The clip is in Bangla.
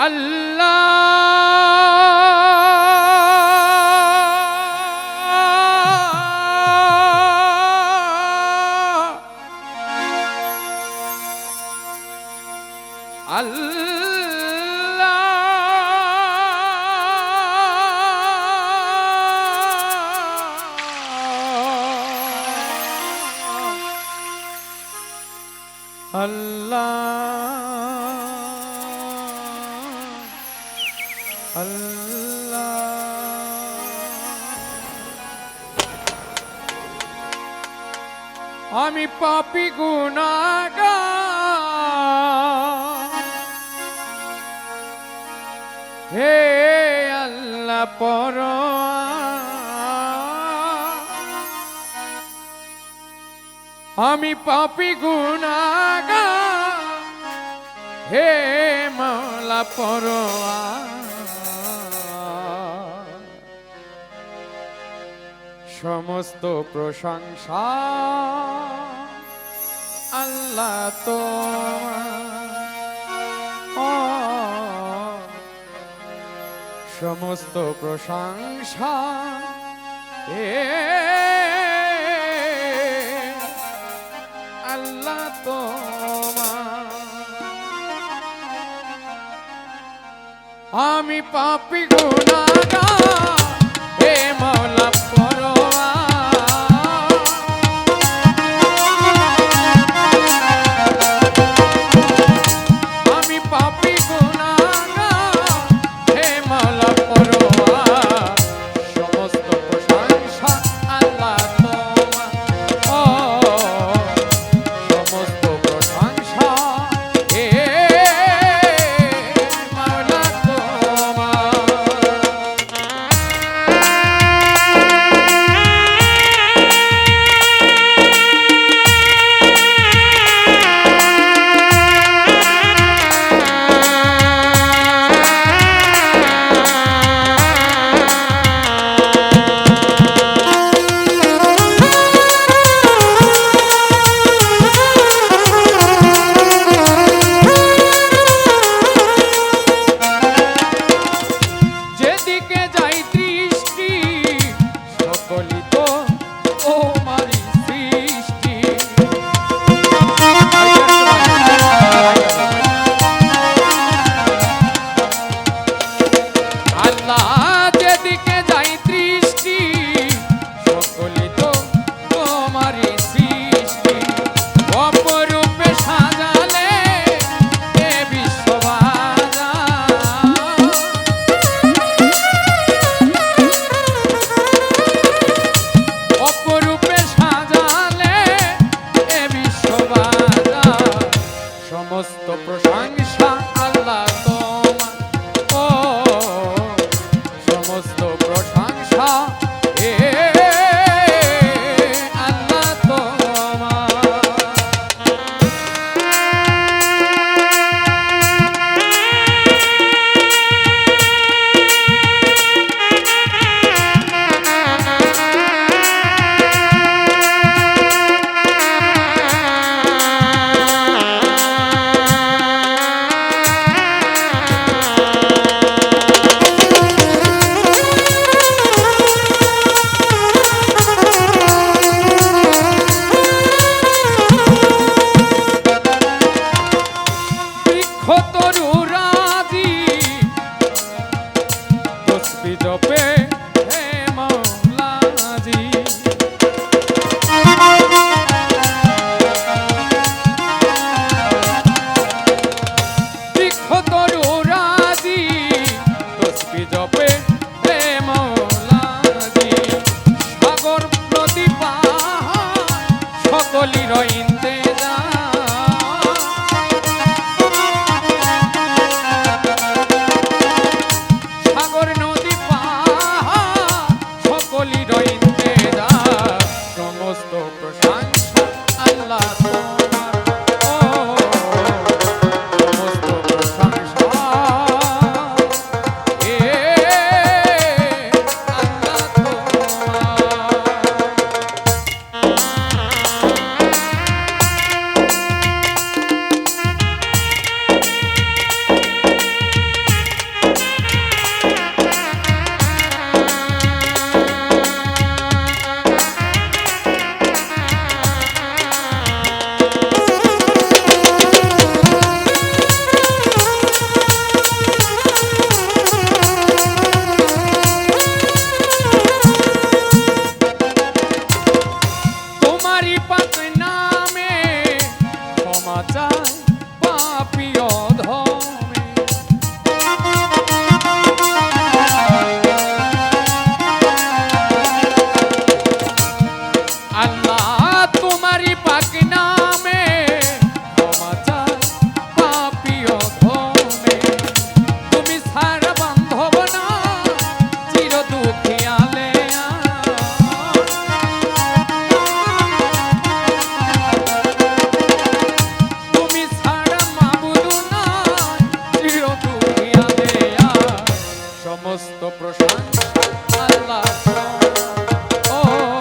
আল্লাহ আল্লাহ আল্লাহ আমি পাপি গুনাগা হে আল্লাহ পর আমি পাপি গুনাগা হে মাওলা পর সমস্ত প্রশংসা। আল্লাহ তো সমস্ত প্রশংসা। এ আল্লাহ তোমার। আমি পাপি গুনাগা প্রশংসা সমস্ত প্রশংসা আল্লাহ। ও